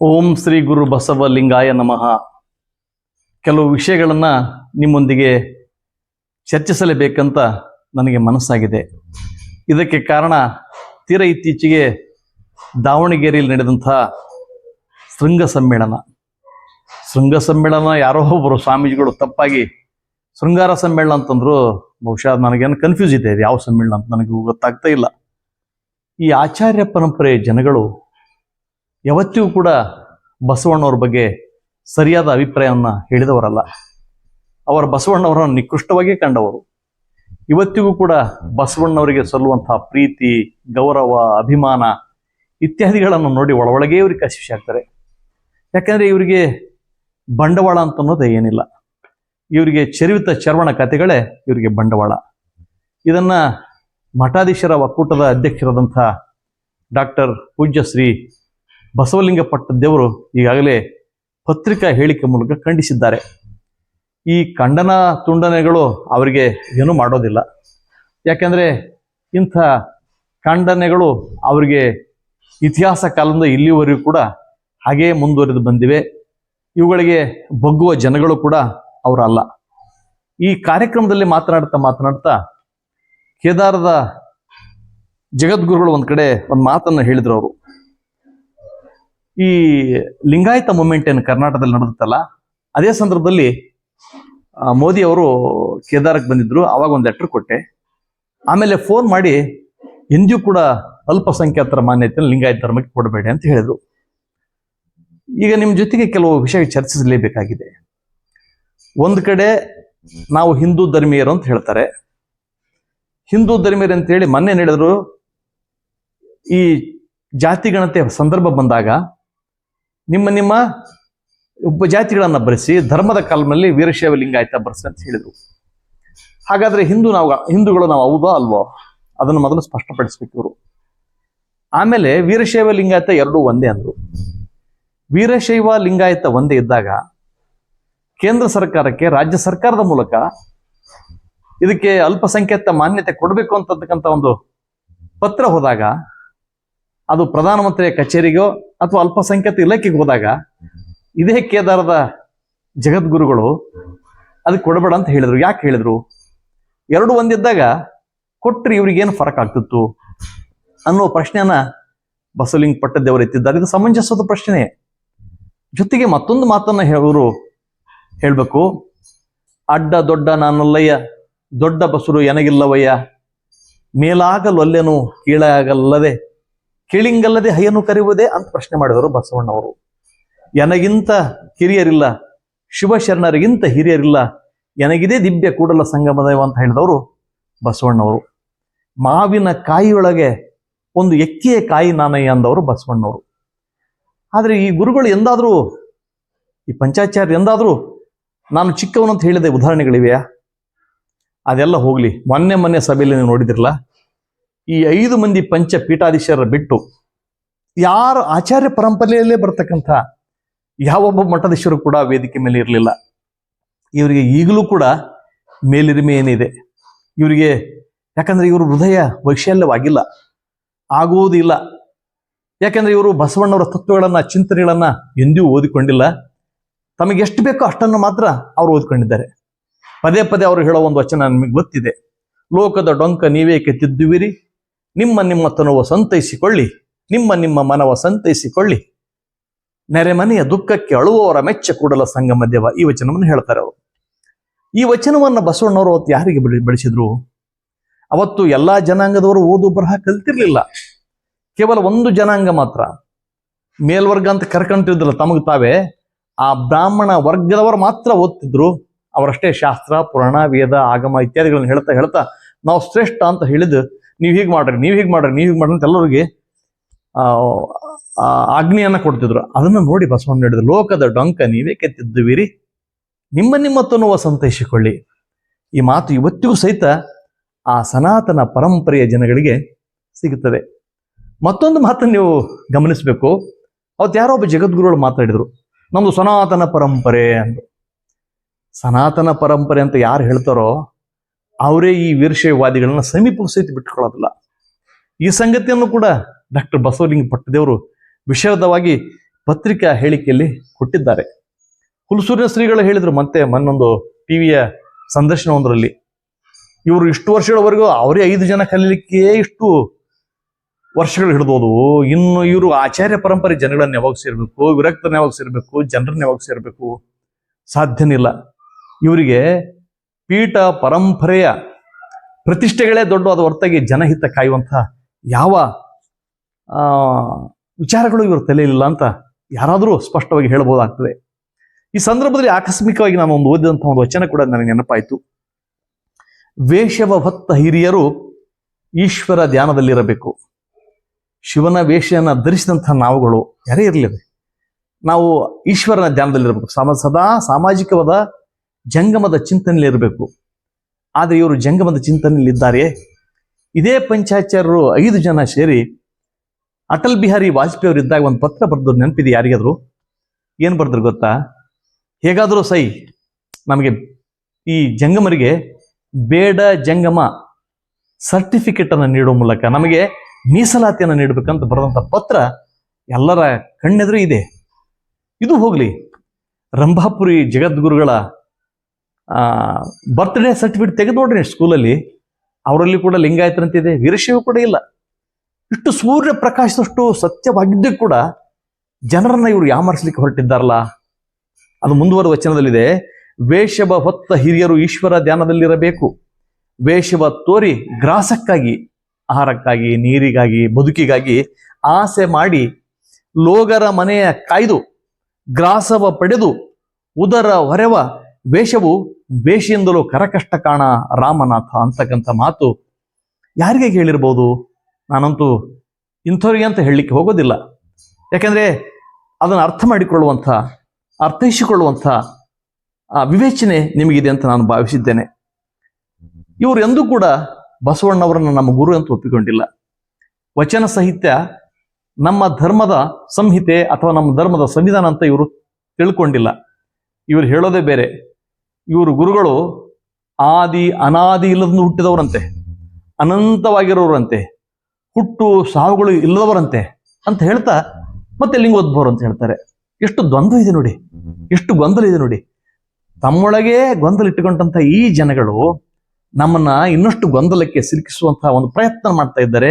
ಓಂ ಶ್ರೀ ಗುರು ಬಸವ ಲಿಂಗಾಯ ನಮಃ. ಕೆಲವು ವಿಷಯಗಳನ್ನು ನಿಮ್ಮೊಂದಿಗೆ ಚರ್ಚಿಸಲೇಬೇಕಂತ ನನಗೆ ಮನಸ್ಸಾಗಿದೆ. ಇದಕ್ಕೆ ಕಾರಣ ತೀರ ಇತ್ತೀಚೆಗೆ ದಾವಣಗೆರೆಯಲ್ಲಿ ನಡೆದಂಥ ಶೃಂಗ ಸಮ್ಮೇಳನ. ಶೃಂಗ ಸಮ್ಮೇಳನ ಯಾರೋ ಒಬ್ಬರು ಸ್ವಾಮೀಜಿಗಳು ತಪ್ಪಾಗಿ ಶೃಂಗಾರ ಸಮ್ಮೇಳನ ಅಂತಂದ್ರು ಬಹುಶಃ ನನಗೇನು ಕನ್ಫ್ಯೂಸ್ ಇದೆ ಯಾವ ಸಮ್ಮೇಳನ ಅಂತ ನನಗೆ ಗೊತ್ತಾಗ್ತಾ ಇಲ್ಲ. ಈ ಆಚಾರ್ಯ ಪರಂಪರೆ ಜನಗಳು ಯಾವತ್ತಿಗೂ ಕೂಡ ಬಸವಣ್ಣವ್ರ ಬಗ್ಗೆ ಸರಿಯಾದ ಅಭಿಪ್ರಾಯವನ್ನು ಹೇಳಿದವರಲ್ಲ. ಅವರ ಬಸವಣ್ಣವರನ್ನು ನಿಕೃಷ್ಟವಾಗಿ ಕಂಡವರು. ಇವತ್ತಿಗೂ ಕೂಡ ಬಸವಣ್ಣವರಿಗೆ ಸಲ್ಲುವಂತಹ ಪ್ರೀತಿ, ಗೌರವ, ಅಭಿಮಾನ ಇತ್ಯಾದಿಗಳನ್ನು ನೋಡಿ ಒಳಗೆ ಇವರಿಗೆ ಕಶಿಶಿ ಆಗ್ತಾರೆ. ಯಾಕಂದ್ರೆ ಇವರಿಗೆ ಬಂಡವಾಳ ಅಂತ ಅನ್ನೋದು ಏನಿಲ್ಲ. ಇವರಿಗೆ ಚರಿವಿತ ಚರ್ವಣ ಕಥೆಗಳೇ ಇವರಿಗೆ ಬಂಡವಾಳ. ಇದನ್ನ ಮಠಾಧೀಶರ ಒಕ್ಕೂಟದ ಅಧ್ಯಕ್ಷರಾದಂಥ ಡಾಕ್ಟರ್ ಪೂಜ್ಯ ಶ್ರೀ ಬಸವಲಿಂಗ ಪಟ್ಟದೇವರು ಈಗಾಗಲೇ ಪತ್ರಿಕಾ ಹೇಳಿಕೆ ಮೂಲಕ ಖಂಡಿಸಿದ್ದಾರೆ. ಈ ಖಂಡನ ತುಂಡನೆಗಳು ಅವರಿಗೆ ಏನೂ ಮಾಡೋದಿಲ್ಲ. ಯಾಕೆಂದರೆ ಇಂಥ ಖಂಡನೆಗಳು ಅವರಿಗೆ ಇತಿಹಾಸ ಕಾಲದಿಂದ ಇಲ್ಲಿವರೆಗೂ ಕೂಡ ಹಾಗೇ ಮುಂದುವರೆದು ಬಂದಿವೆ. ಇವುಗಳಿಗೆ ಬಗ್ಗುವ ಜನಗಳು ಕೂಡ ಅವರಲ್ಲ. ಈ ಕಾರ್ಯಕ್ರಮದಲ್ಲಿ ಮಾತನಾಡ್ತಾ ಮಾತನಾಡ್ತಾ ಕೇದಾರದ ಜಗದ್ಗುರುಗಳು ಒಂದು ಕಡೆ ಒಂದು ಮಾತನ್ನು ಹೇಳಿದ್ರು ಅವರು. ಈ ಲಿಂಗಾಯತ ಮೂಮೆಂಟ್ ಏನು ಕರ್ನಾಟಕದಲ್ಲಿ ನಡೆದಿತ್ತಲ್ಲ, ಅದೇ ಸಂದರ್ಭದಲ್ಲಿ ಮೋದಿ ಅವರು ಕೇದಾರಕ್ಕೆ ಬಂದಿದ್ರು, ಅವಾಗ ಒಂದು ಲೆಟರ್ ಕೊಟ್ಟೆ. ಆಮೇಲೆ ಫೋನ್ ಮಾಡಿ ಎಂದಿಗೂ ಕೂಡ ಅಲ್ಪಸಂಖ್ಯಾತರ ಮಾನ್ಯತೆಯನ್ನು ಲಿಂಗಾಯತ ಧರ್ಮಕ್ಕೆ ಕೊಡಬೇಡಿ ಅಂತ ಹೇಳಿದ್ರು. ಈಗ ನಿಮ್ಮ ಜೊತೆಗೆ ಕೆಲವು ವಿಷಯ ಚರ್ಚಿಸಲೇಬೇಕಾಗಿದೆ. ಒಂದು ಕಡೆ ನಾವು ಹಿಂದೂ ಧರ್ಮೀಯರು ಅಂತ ಹೇಳ್ತಾರೆ. ಹಿಂದೂ ಧರ್ಮೀಯರು ಅಂತ ಹೇಳಿ ಮೊನ್ನೆ ನಡೆದ್ರು, ಈ ಜಾತಿ ಗಣತೆ ಸಂದರ್ಭ ಬಂದಾಗ ನಿಮ್ಮ ನಿಮ್ಮ ಉಪಜಾತಿಗಳನ್ನು ಬರೆಸಿ, ಧರ್ಮದ ಕಾಲದಲ್ಲಿ ವೀರಶೈವ ಲಿಂಗಾಯತ ಬರೆಸಿ ಅಂತ ಹೇಳಿದರು. ಹಾಗಾದ್ರೆ ಹಿಂದೂ ನಾವು, ಹಿಂದೂಗಳು ನಾವು ಹೌದೋ ಅಲ್ವೋ? ಅದನ್ನು ಮೊದಲು ಸ್ಪಷ್ಟಪಡಿಸ್ಬೇಕು ಇವರು. ಆಮೇಲೆ ವೀರಶೈವ ಲಿಂಗಾಯತ ಎರಡೂ ಒಂದೇ ಅಂದ್ರು. ವೀರಶೈವ ಲಿಂಗಾಯತ ಒಂದೇ ಇದ್ದಾಗ ಕೇಂದ್ರ ಸರ್ಕಾರಕ್ಕೆ ರಾಜ್ಯ ಸರ್ಕಾರದ ಮೂಲಕ ಇದಕ್ಕೆ ಅಲ್ಪಸಂಖ್ಯಾತ ಮಾನ್ಯತೆ ಕೊಡಬೇಕು ಅಂತಕ್ಕಂಥ ಒಂದು ಪತ್ರ ಹೋದಾಗ ಅದು ಪ್ರಧಾನಮಂತ್ರಿಯ ಕಚೇರಿಗೋ ಅಥವಾ ಅಲ್ಪಸಂಖ್ಯಾತ ಇಲಾಖೆಗೆ ಹೋದಾಗ ಇದೇ ಕೇದಾರದ ಜಗದ್ಗುರುಗಳು ಅದಕ್ಕೆ ಕೊಡಬೇಡ ಅಂತ ಹೇಳಿದ್ರು. ಯಾಕೆ ಹೇಳಿದ್ರು? ಎರಡು ಒಂದಿದ್ದಾಗ ಕೊಟ್ಟರೆ ಇವ್ರಿಗೇನು ಫರಕ್ ಆಗ್ತಿತ್ತು ಅನ್ನೋ ಪ್ರಶ್ನೆಯನ್ನ ಬಸವಲಿಂಗ ಪಟ್ಟದೇವರು ಎತ್ತಿದ್ದಾರೆ. ಇದು ಸಮಂಜಸದ ಪ್ರಶ್ನೆ. ಜೊತೆಗೆ ಮತ್ತೊಂದು ಮಾತನ್ನ ಅವರು ಹೇಳಬೇಕು. ಅಡ್ಡ ದೊಡ್ಡ ನಾನಲ್ಲಯ್ಯ, ದೊಡ್ಡ ಬಸರು ಎನಗಿಲ್ಲವಯ್ಯ, ಮೇಲಾಗಲೊಲ್ಲೆನು ಕೀಳಾಗಲ್ಲದೆ ಕೀಳಿಂಗಲ್ಲದೆ ಹೈಯನ್ನು ಕರೆಯುವುದೇ ಅಂತ ಪ್ರಶ್ನೆ ಮಾಡಿದರು ಬಸವಣ್ಣವರು. ಎನಗಿಂತ ಕಿರಿಯರಿಲ್ಲ, ಶಿವಶರಣರಿಗಿಂತ ಹಿರಿಯರಿಲ್ಲ, ಎನಗಿದೇ ದಿವ್ಯ ಕೂಡಲ ಸಂಗಮದೇವ ಅಂತ ಹೇಳಿದವರು ಬಸವಣ್ಣವರು. ಮಾವಿನ ಕಾಯಿಯೊಳಗೆ ಒಂದು ಎಕ್ಕೆಯ ಕಾಯಿ ನಾನಯ್ಯ ಅಂದವರು ಬಸವಣ್ಣವರು. ಆದರೆ ಈ ಗುರುಗಳು ಎಂದಾದರೂ, ಈ ಪಂಚಾಚಾರ್ಯ ಎಂದಾದರೂ, ನಾನು ಚಿಕ್ಕವನು ಅಂತ ಹೇಳಿದ ಉದಾಹರಣೆಗಳಿವೆಯಾ? ಅದೆಲ್ಲ ಹೋಗಲಿ, ಮೊನ್ನೆ ಮೊನ್ನೆ ಸಭೆಯಲ್ಲಿ ನೀವು ನೋಡಿದಿರಲ್ಲ? ಈ ಐದು ಮಂದಿ ಪಂಚ ಪೀಠಾಧೀಶರ ಬಿಟ್ಟು ಯಾರು ಆಚಾರ್ಯ ಪರಂಪರೆಯಲ್ಲೇ ಬರ್ತಕ್ಕಂಥ ಯಾವೊಬ್ಬ ಮಠಾಧೀಶರು ಕೂಡ ವೇದಿಕೆ ಮೇಲೆ ಇರಲಿಲ್ಲ. ಇವರಿಗೆ ಈಗಲೂ ಕೂಡ ಮೇಲಿರಿಮೆ ಏನಿದೆ. ಇವರಿಗೆ ಯಾಕಂದ್ರೆ ಇವರು ಹೃದಯ ವೈಶಲ್ಯವಾಗಿಲ್ಲ, ಆಗುವುದಿಲ್ಲ. ಯಾಕಂದ್ರೆ ಇವರು ಬಸವಣ್ಣವರ ತತ್ವಗಳನ್ನ, ಚಿಂತನೆಗಳನ್ನ ಎಂದೂ ಓದಿಕೊಂಡಿಲ್ಲ. ತಮಗೆ ಎಷ್ಟು ಬೇಕೋ ಅಷ್ಟನ್ನು ಮಾತ್ರ ಅವರು ಓದ್ಕೊಂಡಿದ್ದಾರೆ. ಪದೇ ಪದೇ ಅವರು ಹೇಳೋ ಒಂದು ವಚನ ನಿಮಗೆ ಗೊತ್ತಿದೆ. ಲೋಕದ ಡೊಂಕ ನೀವೇಕೆ ತಿದ್ದುವಿರಿ ನಿಮ್ಮ ನಿಮ್ಮ ತನುವ ಸಂತೈಸಿಕೊಳ್ಳಿ, ನಿಮ್ಮ ನಿಮ್ಮ ಮನವ ಸಂತೈಸಿಕೊಳ್ಳಿ. ನೆರೆಮನೆಯ ದುಃಖಕ್ಕೆ ಅಳುವವರ ಮೆಚ್ಚ ಕೂಡಲ ಸಂಗಮ ದೇವ ಈ ವಚನವನ್ನು ಹೇಳ್ತಾರೆ ಅವರು. ಈ ವಚನವನ್ನು ಬಸವಣ್ಣವರು ಅವತ್ತು ಯಾರಿಗೆ ಬೆಳೆ- ಬೆಳೆಸಿದ್ರು ಅವತ್ತು ಎಲ್ಲಾ ಜನಾಂಗದವರು ಓದು ಬರಹ ಕಲ್ತಿರ್ಲಿಲ್ಲ. ಕೇವಲ ಒಂದು ಜನಾಂಗ ಮಾತ್ರ. ಮೇಲ್ವರ್ಗ ಅಂತ ಕರ್ಕೊಂಡಿದ್ರು ತಮಗೆ ತಾವೇ, ಆ ಬ್ರಾಹ್ಮಣ ವರ್ಗದವರು ಮಾತ್ರ ಓದ್ತಿದ್ರು. ಅವರಷ್ಟೇ ಶಾಸ್ತ್ರ, ಪುರಾಣ, ವೇದ, ಆಗಮ ಇತ್ಯಾದಿಗಳನ್ನು ಹೇಳ್ತಾ ಹೇಳ್ತಾ ನಾವು ಶ್ರೇಷ್ಠ ಅಂತ ಹೇಳಿದ್ದು ನೀವು ಹೀಗೆ ಮಾಡ್ರಿ, ನೀವು ಹೀಗೆ ಮಾಡ್ರಿ, ನೀವು ಹೀಗೆ ಮಾಡ್ರಿ ಅಂತ ಎಲ್ಲರಿಗೆ ಆಜ್ಞೆಯನ್ನ ಕೊಡ್ತಿದ್ರು. ಅದನ್ನ ನೋಡಿ ಬಸವಣ್ಣ ಹೇಳಿದ್ರು, ಲೋಕದ ಡೊಂಕ ನೀವೇ ಕೆತ್ತಿದ್ದುವಿರಿ, ನಿಮ್ಮ ನಿಮ್ಮ ತನುವ ಸಂತೈಸಿಕೊಳ್ಳಿ. ಈ ಮಾತು ಇವತ್ತಿಗೂ ಸಹಿತ ಆ ಸನಾತನ ಪರಂಪರೆಯ ಜನಗಳಿಗೆ ಸಿಗುತ್ತದೆ. ಮತ್ತೊಂದು ಮಾತನ್ನು ನೀವು ಗಮನಿಸಬೇಕು. ಅವತ್ತು ಯಾರೋ ಒಬ್ಬ ಜಗದ್ಗುರುಗಳು ಮಾತಾಡಿದ್ರು ನಮ್ಮದು ಸನಾತನ ಪರಂಪರೆ ಅಂದರು. ಸನಾತನ ಪರಂಪರೆ ಅಂತ ಯಾರು ಹೇಳ್ತಾರೋ ಅವರೇ ಈ ವೀರಶೈವಾದಿಗಳನ್ನ ಸಮೀಪಕ್ಕೆ ಸಹಿತ ಬಿಟ್ಕೊಳ್ಳೋದಿಲ್ಲ ಈ ಸಂಗತಿಯನ್ನು ಕೂಡ ಡಾಕ್ಟರ್ ಬಸವಲಿಂಗ ಪಟ್ಟದೇವರು ವಿಷದವಾಗಿ ಪತ್ರಿಕಾ ಹೇಳಿಕೆಯಲ್ಲಿ ಕೊಟ್ಟಿದ್ದಾರೆ. ಹುಲಸೂರಿನ ಶ್ರೀಗಳು ಹೇಳಿದರು ಮತ್ತೆ ಮನ್ನೊಂದು ಟಿವಿಯ ಸಂದರ್ಶನ ಒಂದರಲ್ಲಿ ಇವರು ಇಷ್ಟು ವರ್ಷಗಳವರೆಗೂ ಅವರೇ ಐದು ಜನ ಕಲೀಲಿಕ್ಕೆ ಇಷ್ಟು ವರ್ಷಗಳು ಹಿಡಿದೋದು ಇನ್ನು ಇವರು ಆಚಾರ್ಯ ಪರಂಪರೆ ಜನಗಳನ್ನ ಯಾವಾಗ ಸೇರ್ಬೇಕು ವಿರಕ್ತನ ಯಾವಾಗ ಸೇರಬೇಕು, ಜನರನ್ನ ಯಾವಾಗ ಸೇರಬೇಕು ಸಾಧ್ಯನಿಲ್ಲ ಇವರಿಗೆ ಪೀಠ ಪರಂಪರೆಯ ಪ್ರತಿಷ್ಠೆಗಳೇ ದೊಡ್ಡ ಅದು ಹೊರತಾಗಿ ಜನಹಿತ ಕಾಯುವಂತಹ ಯಾವ ವಿಚಾರಗಳು ಇವರು ತಲೆಯಲ್ಲಿಲ್ಲ ಅಂತ ಯಾರಾದರೂ ಸ್ಪಷ್ಟವಾಗಿ ಹೇಳಬಹುದಾಗ್ತದೆ ಈ ಸಂದರ್ಭದಲ್ಲಿ ಆಕಸ್ಮಿಕವಾಗಿ ನಾನು ಒಂದು ಓದಿದಂಥ ಒಂದು ವಚನ ಕೂಡ ನನಗೆ ನೆನಪಾಯಿತು. ವೇಷವ ಹೊತ್ತ ಹಿರಿಯರು ಈಶ್ವರ ಧ್ಯಾನದಲ್ಲಿರಬೇಕು. ಶಿವನ ವೇಷನ ಧರಿಸಿದಂಥ ನಾವುಗಳು ಯಾರೇ ಇರಲಿವೆ ನಾವು ಈಶ್ವರನ ಧ್ಯಾನದಲ್ಲಿರಬೇಕು. ಸಮ, ಸದಾ ಸಾಮಾಜಿಕವಾದ ಜಂಗಮದ ಚಿಂತನೆಯಲ್ಲಿ ಇರಬೇಕು. ಆದರೆ ಇವರು ಜಂಗಮದ ಚಿಂತನೆಯಲ್ಲಿದ್ದಾರೆ ಇದೇ ಪಂಚಾಚಾರ್ಯರು ಐದು ಜನ ಸೇರಿ ಅಟಲ್ ಬಿಹಾರಿ ವಾಜಪೇಯಿ ಅವರು ಇದ್ದಾಗ ಒಂದು ಪತ್ರ ಬರೆದ್ರು ನೆನಪಿದೆ ಯಾರಿಗಾದ್ರು? ಏನು ಬರೆದ್ರು ಗೊತ್ತಾ? ಹೇಗಾದರೂ ಸೈ, ನಮಗೆ ಈ ಜಂಗಮರಿಗೆ ಬೇಡ ಜಂಗಮ ಸರ್ಟಿಫಿಕೇಟ್ ಅನ್ನು ನೀಡುವ ಮೂಲಕ ನಮಗೆ ಮೀಸಲಾತಿಯನ್ನು ನೀಡಬೇಕಂತ ಬರೆದಂಥ ಪತ್ರ ಎಲ್ಲರ ಕಣ್ಣೆದುರು ಇದೆ. ಇದು ಹೋಗಲಿ. ರಂಭಾಪುರಿ ಜಗದ್ಗುರುಗಳ ಬರ್ತ್ಡೇ ಸರ್ಟಿಫಿಕೇಟ್ ತೆಗೆದು ನೋಡ್ರಿ ಸ್ಕೂಲಲ್ಲಿ ಅವರಲ್ಲಿ ಕೂಡ ಲಿಂಗಾಯತರಂತಿದೆ ವೀರಶೈವ ಕೂಡ ಇಲ್ಲ. ಇಷ್ಟು ಸೂರ್ಯ ಪ್ರಕಾಶದಷ್ಟು ಸತ್ಯವಾಗಿದ್ದು ಕೂಡ ಜನರನ್ನ ಇವರು ಯಾಮರಿಸ್ಲಿಕ್ಕೆ ಹೊರಟಿದ್ದಾರಲ್ಲ? ಅದು ಮುಂದುವರೆದ ವಚನದಲ್ಲಿದೆ. ವೇಷಭ ಹೊತ್ತ ಹಿರಿಯರು ಈಶ್ವರ ಧ್ಯಾನದಲ್ಲಿರಬೇಕು. ವೇಷವ ತೋರಿ ಗ್ರಾಸಕ್ಕಾಗಿ, ಆಹಾರಕ್ಕಾಗಿ, ನೀರಿಗಾಗಿ, ಬದುಕಿಗಾಗಿ ಆಸೆ ಮಾಡಿ ಲೋಗರ ಮನೆಯ ಕಾಯ್ದು, ಗ್ರಾಸವ ಪಡೆದು, ಉದರ ಹೊರೆವ ವೇಷವು ವೇಷಿಯಿಂದಲೂ ಕರಕಷ್ಟ ಕಾಣ ರಾಮನಾಥ ಅಂತಕ್ಕಂಥ ಮಾತು ಯಾರಿಗೆ ಹೇಳಿರ್ಬೋದು? ನಾನಂತೂ ಇಂಥವ್ರಿಗೆ ಅಂತ ಹೇಳಲಿಕ್ಕೆ ಹೋಗೋದಿಲ್ಲ. ಯಾಕಂದ್ರೆ ಅದನ್ನು ಅರ್ಥ ಮಾಡಿಕೊಳ್ಳುವಂಥ, ಅರ್ಥೈಸಿಕೊಳ್ಳುವಂಥ ವಿವೇಚನೆ ನಿಮಗಿದೆ ಅಂತ ನಾನು ಭಾವಿಸಿದ್ದೇನೆ. ಇವರು ಎಂದೂ ಕೂಡ ಬಸವಣ್ಣವರನ್ನು ನಮ್ಮ ಗುರು ಅಂತ ಒಪ್ಪಿಕೊಂಡಿಲ್ಲ. ವಚನ ಸಾಹಿತ್ಯ ನಮ್ಮ ಧರ್ಮದ ಸಂಹಿತೆ ಅಥವಾ ನಮ್ಮ ಧರ್ಮದ ಸಂವಿಧಾನ ಅಂತ ಇವರು ತಿಳ್ಕೊಂಡಿಲ್ಲ. ಇವರು ಹೇಳೋದೇ ಬೇರೆ. ಇವರು ಗುರುಗಳು ಆದಿ ಅನಾದಿ ಇಲ್ಲದನ್ನು ಹುಟ್ಟಿದವರಂತೆ, ಅನಂತವಾಗಿರೋರಂತೆ, ಹುಟ್ಟು ಸಾವುಗಳು ಇಲ್ಲದವರಂತೆ ಅಂತ ಹೇಳ್ತಾ ಮತ್ತೆ ಲಿಂಗೋದ್ಭವರು ಅಂತ ಹೇಳ್ತಾರೆ. ಎಷ್ಟು ದ್ವಂದ್ವ ಇದೆ ನೋಡಿ, ಎಷ್ಟು ಗೊಂದಲ ಇದೆ ನೋಡಿ. ತಮ್ಮೊಳಗೆ ಗೊಂದಲ ಇಟ್ಟುಕೊಂಡಂತ ಈ ಜನಗಳು ನಮ್ಮನ್ನ ಇನ್ನಷ್ಟು ಗೊಂದಲಕ್ಕೆ ಸಿಲುಕಿಸುವಂತಹ ಒಂದು ಪ್ರಯತ್ನ ಮಾಡ್ತಾ ಇದ್ದಾರೆ.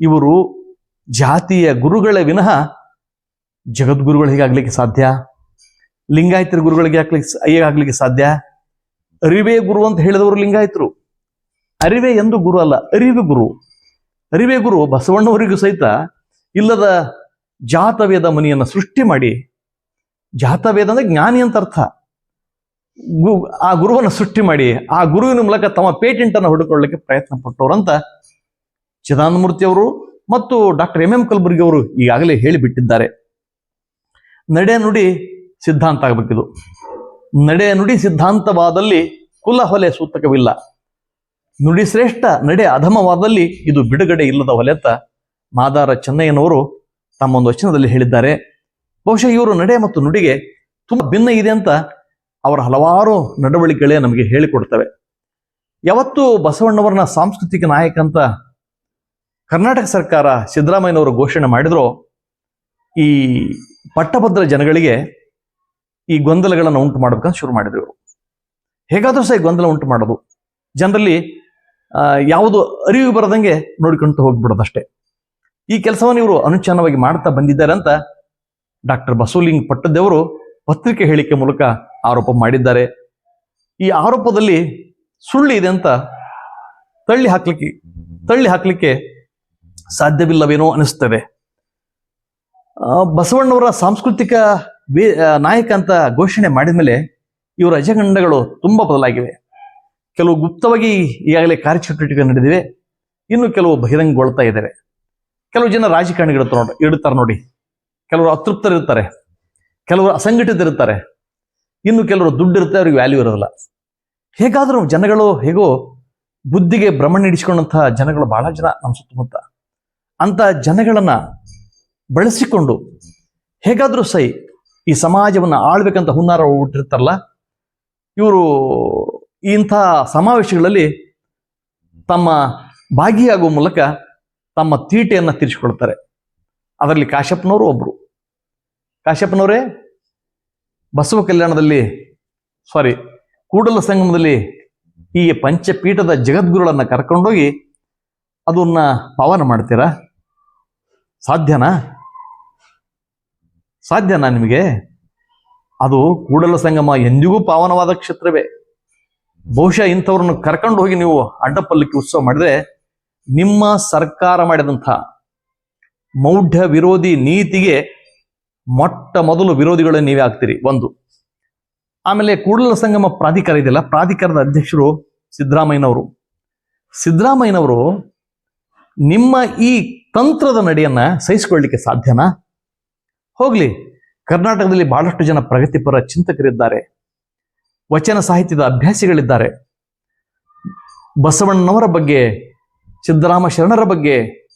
ಇವರು ಜಾತಿಯ ಗುರುಗಳೇ ವಿನಃ ಜಗದ್ಗುರುಗಳು ಹೀಗಾಗ್ಲಿಕ್ಕೆ ಸಾಧ್ಯ? ಲಿಂಗಾಯತರ ಗುರುಗಳಿಗೆ ಆಗ್ಲಿಕ್ಕೆ ಆಗ್ಲಿಕ್ಕೆ ಸಾಧ್ಯ? ಅರಿವೇ ಗುರು ಅಂತ ಹೇಳಿದವರು ಲಿಂಗಾಯತರು. ಅರಿವೇ ಎಂದು ಗುರು ಅಲ್ಲ ಅರಿವೆ ಗುರು. ಅರಿವೆ ಗುರು ಬಸವಣ್ಣವರಿಗೂ ಸಹಿತ ಇಲ್ಲದ ಜಾತವೇದ ಮನಿಯನ್ನ ಸೃಷ್ಟಿ ಮಾಡಿ, ಜಾತವೇದ ಅಂದ್ರೆ ಜ್ಞಾನಿ ಅಂತ ಅರ್ಥ. ಗು- ಆ ಗುರುವನ್ನು ಸೃಷ್ಟಿ ಮಾಡಿ, ಆ ಗುರುವಿನ ಮೂಲಕ ತಮ್ಮ ಪೇಟೆಂಟ್ ಅನ್ನು ಹುಡುಕೊಳ್ಳಿಕ್ಕೆ ಪ್ರಯತ್ನ ಪಟ್ಟವರಂತ ಚಿದಾನಂದಮೂರ್ತಿ ಅವರು ಮತ್ತು ಡಾಕ್ಟರ್ ಎಂ ಎಂ ಕಲಬುರ್ಗಿ ಅವರು ಈಗಾಗಲೇ ಹೇಳಿಬಿಟ್ಟಿದ್ದಾರೆ. ನಡೆ ನುಡಿ ಸಿದ್ಧಾಂತ ಆಗಬೇಕಿದು ನಡೆ ನುಡಿ ಸಿದ್ಧಾಂತವಾದಲ್ಲಿ ಕುಲ ಹೊಲೆ ಸೂತಕವಿಲ್ಲ. ನುಡಿ ಶ್ರೇಷ್ಠ, ನಡೆ ಅಧಮವಾದಲ್ಲಿ ಇದು ಬಿಡುಗಡೆ ಇಲ್ಲದ ಹೊಲೆತ ಮಾದಾರ ಚೆನ್ನಯ್ಯನವರು ತಮ್ಮ ಒಂದು ವಚನದಲ್ಲಿ ಹೇಳಿದ್ದಾರೆ. ಬಹುಶಃ ಇವರು ನಡೆ ಮತ್ತು ನುಡಿಗೆ ತುಂಬಾ ಭಿನ್ನ ಇದೆ ಅಂತ ಅವರ ಹಲವಾರು ನಡವಳಿಕೆಗಳೇ ನಮಗೆ ಹೇಳಿಕೊಡ್ತವೆ. ಯಾವತ್ತು ಬಸವಣ್ಣವರನ್ನ ಸಾಂಸ್ಕೃತಿಕ ನಾಯಕ ಅಂತ ಕರ್ನಾಟಕ ಸರ್ಕಾರ ಸಿದ್ದರಾಮಯ್ಯನವರು ಘೋಷಣೆ ಮಾಡಿದ್ರು, ಈ ಪಟ್ಟಭದ್ರ ಜನಗಳಿಗೆ ಈ ಗೊಂದಲಗಳನ್ನು ಉಂಟು ಮಾಡ್ಬೇಕಂತ ಶುರು ಮಾಡಿದ್ರು ಇವರು. ಹೇಗಾದರೂ ಸಹ ಗೊಂದಲ ಉಂಟು ಮಾಡೋದು. ಜನರಲ್ಲಿ ಯಾವುದು ಅರಿವು ಬರದಂಗೆ ನೋಡಿಕೊಂಡು ಹೋಗ್ಬಿಡೋದಷ್ಟೇ. ಈ ಕೆಲಸವನ್ನು ಇವರು ಅನುಚಾನವಾಗಿ ಮಾಡ್ತಾ ಬಂದಿದ್ದಾರೆ ಅಂತ ಡಾಕ್ಟರ್ ಬಸೂಲಿಂಗ್ ಪಟ್ಟದೇವರು ಪತ್ರಿಕೆ ಹೇಳಿಕೆ ಮೂಲಕ ಆರೋಪ ಮಾಡಿದ್ದಾರೆ. ಈ ಆರೋಪದಲ್ಲಿ ಸುಳ್ಳು ಇದೆ ಅಂತ ತಳ್ಳಿ ಹಾಕ್ಲಿಕ್ಕೆ ತಳ್ಳಿ ಹಾಕ್ಲಿಕ್ಕೆ ಸಾಧ್ಯವಿಲ್ಲವೇನೋ ಅನಿಸ್ತದೆ. ಬಸವಣ್ಣವರ ಸಾಂಸ್ಕೃತಿಕ ನಾಯಕ ಅಂತ ಘೋಷಣೆ ಮಾಡಿದ ಮೇಲೆ ಇವರ ಅಜಗಂಡಗಳು ತುಂಬಾ ಬದಲಾಗಿವೆ. ಕೆಲವು ಗುಪ್ತವಾಗಿ ಈಗಾಗಲೇ ಕಾರ್ಯಚಟುವಟಿಕೆ ನಡೆದಿವೆ. ಇನ್ನು ಕೆಲವು ಬಹಿರಂಗಗೊಳ್ತಾ ಇದ್ದಾರೆ ಕೆಲವು ಜನ ರಾಜಕಾರಣಿಗಳು ನೋಡಿ ಇಡುತ್ತಾರೆ ನೋಡಿ. ಕೆಲವರು ಅತೃಪ್ತರಿರ್ತಾರೆ. ಕೆಲವರು ಅಸಂಘಟಿತರಿರ್ತಾರೆ. ಇನ್ನು ಕೆಲವರು ದುಡ್ಡು ಇರುತ್ತೆ ಅವ್ರಿಗೆ ವ್ಯಾಲ್ಯೂ ಇರೋದಿಲ್ಲ. ಹೇಗಾದರೂ ಜನಗಳು ಹೇಗೋ ಬುದ್ಧಿಗೆ ಭ್ರಮಣ ಹಿಡಿಸ್ಕೊಂಡಂತಹ ಜನಗಳು ಬಹಳ ಜನ ನಮ್ಮ ಸುತ್ತಮುತ್ತ. ಅಂತ ಜನಗಳನ್ನ ಬಳಸಿಕೊಂಡು ಹೇಗಾದರೂ ಸೈ ಈ ಸಮಾಜವನ್ನ ಆಳ್ಬೇಕಂತ ಹುನ್ನಾರ ಹುಟ್ಟಿರ್ತಾರಲ್ಲ, ಇವರು ಇಂಥ ಸಮಾವೇಶಗಳಲ್ಲಿ ತಮ್ಮ ಭಾಗಿಯಾಗುವ ಮೂಲಕ ತಮ್ಮ ತೀಟೆಯನ್ನು ತೀರಿಸಿಕೊಳ್ತಾರೆ. ಅದರಲ್ಲಿ ಕಾಶ್ಯಪ್ಪನವರು ಒಬ್ಬರು ಕಾಶ್ಯಪ್ಪನವರೇ ಬಸವ ಕಲ್ಯಾಣದಲ್ಲಿ ಸಾರಿ ಕೂಡಲ ಸಂಗಮದಲ್ಲಿ ಈ ಪಂಚಪೀಠದ ಜಗದ್ಗುರುಗಳನ್ನು ಕರ್ಕೊಂಡೋಗಿ ಅದನ್ನ ಪಾವನ ಮಾಡ್ತೀರಾ? ಸಾಧ್ಯನಾ? ಸಾಧ್ಯನಾ ನಿಮಗೆ? ಅದು ಕೂಡಲ ಸಂಗಮ ಎಂದಿಗೂ ಪಾವನವಾದ ಕ್ಷೇತ್ರವೇ. ಬಹುಶಃ ಇಂಥವ್ರನ್ನ ಕರ್ಕೊಂಡು ಹೋಗಿ ನೀವು ಅಡ್ಡಪಲ್ಲಕ್ಕಿ ಉತ್ಸವ ಮಾಡಿದ್ರೆ ನಿಮ್ಮ ಸರ್ಕಾರ ಮಾಡಿದಂಥ ಮೌಢ್ಯ ವಿರೋಧಿ ನೀತಿಗೆ ಮೊಟ್ಟ ಮೊದಲು ವಿರೋಧಿಗಳು ನೀವೇ ಆಗ್ತೀರಿ. ಒಂದು. ಆಮೇಲೆ ಕೂಡಲ ಸಂಗಮ ಪ್ರಾಧಿಕಾರ ಇದೆಯಲ್ಲ, ಪ್ರಾಧಿಕಾರದ ಅಧ್ಯಕ್ಷರು ಸಿದ್ದರಾಮಯ್ಯನವರು. ಸಿದ್ದರಾಮಯ್ಯನವರು ನಿಮ್ಮ ಈ ತಂತ್ರದ ನಡೆಯನ್ನ ಸಹಿಸಿಕೊಳ್ಳಲಿಕ್ಕೆ ಸಾಧ್ಯನಾ ಹೋಗ್ಲಿ. ಕರ್ನಾಟಕದಲ್ಲಿ ಬಹಳಷ್ಟು ಜನ ಪ್ರಗತಿಪರ ಚಿಂತಕರಿದ್ದಾರೆ. ವಚನ ಸಾಹಿತ್ಯದ ಅಭ್ಯಾಸಿಗಳಿದ್ದಾರೆ. ಬಸವಣ್ಣನವರ ಬಗ್ಗೆ, ಸಿದ್ದರಾಮ ಶರಣರ ಬಗ್ಗೆ,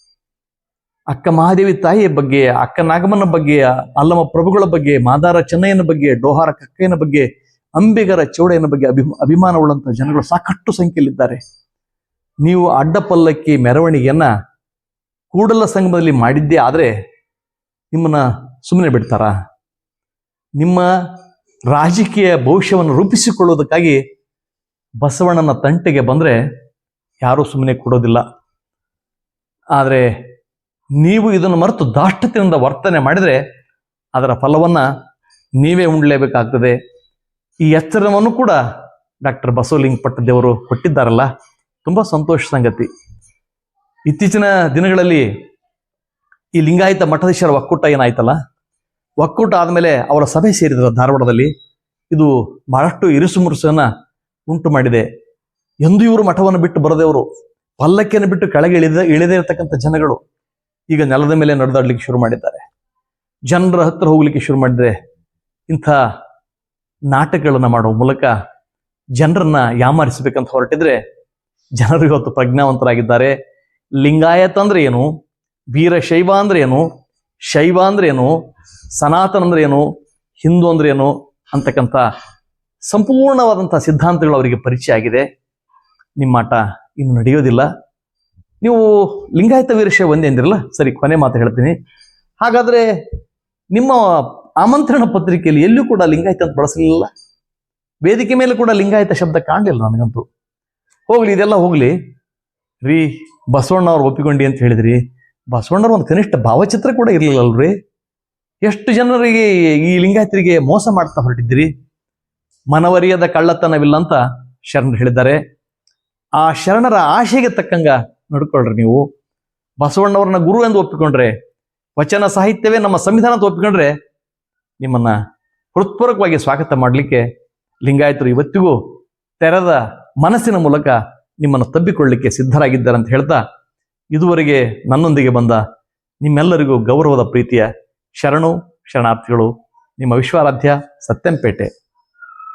ಅಕ್ಕ ಮಹಾದೇವಿ ತಾಯಿಯ ಬಗ್ಗೆ, ಅಕ್ಕ ನಾಗಮ್ಮನ ಬಗ್ಗೆ ಅಲ್ಲಮ ಪ್ರಭುಗಳ ಬಗ್ಗೆ, ಮಾದಾರ ಚೆನ್ನಯ್ಯನ ಬಗ್ಗೆ, ಡೋಹಾರ ಕಕ್ಕಯ್ಯನ ಬಗ್ಗೆ, ಅಂಬಿಗರ ಚೌಡಯ್ಯನ ಬಗ್ಗೆ ಅಭಿ ಉಳ್ಳಂತಹ ಜನಗಳು ಸಾಕಷ್ಟು ಸಂಖ್ಯೆಯಲ್ಲಿದ್ದಾರೆ. ನೀವು ಅಡ್ಡಪಲ್ಲಕ್ಕಿ ಮೆರವಣಿಗೆಯನ್ನ ಕೂಡಲ ಸಂಗಮದಲ್ಲಿ ಮಾಡಿದ್ದೇ ಆದರೆ ನಿಮ್ಮನ್ನ ಸುಮ್ಮನೆ ಬಿಡ್ತಾರಾ? ನಿಮ್ಮ ರಾಜಕೀಯ ಭವಿಷ್ಯವನ್ನು ರೂಪಿಸಿಕೊಳ್ಳುವುದಕ್ಕಾಗಿ ಬಸವಣ್ಣನ ತಂಟೆಗೆ ಬಂದರೆ ಯಾರೂ ಸುಮ್ಮನೆ ಕೊಡೋದಿಲ್ಲ. ಆದರೆ ನೀವು ಇದನ್ನು ಮರೆತು ದಾಷ್ಟತೆಯಿಂದ ವರ್ತನೆ ಮಾಡಿದರೆ ಅದರ ಫಲವನ್ನು ನೀವೇ ಉಂಡಲೇಬೇಕಾಗ್ತದೆ ಈ ಎಚ್ಚರವನ್ನು ಕೂಡ ಡಾಕ್ಟರ್ ಬಸವಲಿಂಗ ಪಟ್ಟದೇವರು ಕೊಟ್ಟಿದ್ದಾರಲ್ಲ, ತುಂಬ ಸಂತೋಷ ಸಂಗತಿ. ಇತ್ತೀಚಿನ ದಿನಗಳಲ್ಲಿ ಈ ಲಿಂಗಾಯತ ಮಠಾಧೀಶರ ಒಕ್ಕೂಟ ಏನಾಯ್ತಲ್ಲ? ಒಕ್ಕೂಟ ಆದಮೇಲೆ ಅವರ ಸಭೆ ಸೇರಿದ್ರು ಧಾರವಾಡದಲ್ಲಿ ಇದು ಬಹಳಷ್ಟು ಇರುಸು ಮುರುಸನ್ನ ಉಂಟು ಮಾಡಿದೆ. ಎಂದು ಇವರು ಮಠವನ್ನು ಬಿಟ್ಟು ಬರದೇವರು ಪಲ್ಲಕ್ಕಿಯನ್ನು ಬಿಟ್ಟು ಕೆಳಗೆ ಇಳಿದ, ಇಳಿದೇ ಇರತಕ್ಕಂಥ ಜನಗಳು ಈಗ ನೆಲದ ಮೇಲೆ ನಡೆದಾಡ್ಲಿಕ್ಕೆ ಶುರು ಮಾಡಿದ್ದಾರೆ. ಜನರ ಹತ್ರ ಹೋಗ್ಲಿಕ್ಕೆ ಶುರು ಮಾಡಿದ್ರೆ ಇಂಥ ನಾಟಕಗಳನ್ನು ಮಾಡುವ ಮೂಲಕ ಜನರನ್ನ ಯಾಮಾರಿಸಬೇಕಂತ ಹೊರಟಿದ್ರೆ ಜನರು ಇವತ್ತು ಪ್ರಜ್ಞಾವಂತರಾಗಿದ್ದಾರೆ. ಲಿಂಗಾಯತ ಅಂದ್ರೆ ಏನು? ವೀರಶೈವ ಅಂದ್ರೆ ಏನು? ಶೈವ ಅಂದ್ರೆ ಏನು? ಸನಾತನ ಅಂದ್ರೆ ಏನು, ಹಿಂದೂ ಅಂದ್ರೆ ಏನು ಅಂತಕ್ಕಂಥ ಸಂಪೂರ್ಣವಾದಂಥ ಸಿದ್ಧಾಂತಗಳು ಅವರಿಗೆ ಪರಿಚಯ ಆಗಿದೆ. ನಿಮ್ಮ ಆಟ ಇನ್ನು ನಡೆಯೋದಿಲ್ಲ. ನೀವು ಲಿಂಗಾಯತ ವೀರಶೈವ ಒಂದೇ ಅಂದಿರಲ್ಲ? ಸರಿ, ಕೊನೆ ಮಾತು ಹೇಳ್ತೀನಿ. ಹಾಗಾದ್ರೆ ನಿಮ್ಮ ಆಮಂತ್ರಣ ಪತ್ರಿಕೆಯಲ್ಲಿ ಎಲ್ಲೂ ಕೂಡ ಲಿಂಗಾಯತ ಅಂತ ಬಳಸಲಿಲ್ಲ? ವೇದಿಕೆ ಮೇಲೆ ಕೂಡ ಲಿಂಗಾಯತ ಶಬ್ದ ಕಾಣಲಿಲ್ಲ ನನಗಂತೂ. ಹೋಗ್ಲಿ, ಇದೆಲ್ಲ ಹೋಗ್ಲಿ. ರೀ, ಬಸವಣ್ಣವ್ರು ಒಪ್ಪಿಕೊಂಡಿ ಅಂತ ಹೇಳಿದ್ರಿ. ಬಸವಣ್ಣವ್ರ ಒಂದು ಕನಿಷ್ಠ ಭಾವಚಿತ್ರ ಕೂಡ ಇರಲಿಲ್ಲ ಅಲ್ರಿ. ಎಷ್ಟು ಜನರಿಗೆ ಈ ಲಿಂಗಾಯತರಿಗೆ ಮೋಸ ಮಾಡ್ತಾ ಹೊರಟಿದ್ದೀರಿ? ಮನವರಿಯದ ಕಳ್ಳತನವಿಲ್ಲ ಅಂತ ಶರಣರು ಹೇಳಿದ್ದಾರೆ. ಆ ಶರಣರ ಆಶೆಗೆ ತಕ್ಕಂಗ ನಡ್ಕೊಳ್ರಿ ನೀವು. ಬಸವಣ್ಣವ್ರನ್ನ ಗುರು ಎಂದು ಒಪ್ಪಿಕೊಂಡ್ರೆ, ವಚನ ಸಾಹಿತ್ಯವೇ ನಮ್ಮ ಸಂವಿಧಾನ ಅಂತ ಒಪ್ಪಿಕೊಂಡ್ರೆ, ನಿಮ್ಮನ್ನ ಹೃತ್ಪೂರ್ವಕವಾಗಿ ಸ್ವಾಗತ ಮಾಡಲಿಕ್ಕೆ ಲಿಂಗಾಯತರು ಇವತ್ತಿಗೂ ತೆರೆದ ಮನಸ್ಸಿನ ಮೂಲಕ ನಿಮ್ಮನ್ನು ತಬ್ಬಿಕೊಳ್ಳಿಕ್ಕೆ ಸಿದ್ಧರಾಗಿದ್ದಾರೆ ಅಂತ ಹೇಳ್ತಾ ಇದುವರೆಗೆ ನನ್ನೊಂದಿಗೆ ಬಂದ ನಿಮ್ಮೆಲ್ಲರಿಗೂ ಗೌರವದ ಪ್ರೀತಿಯ ಶರಣು ಶರಣಾರ್ಥಿಗಳು ನಿಮ್ಮ ವಿಶ್ವಾರಾಧ್ಯ ಸತ್ಯಂಪೇಟೆ.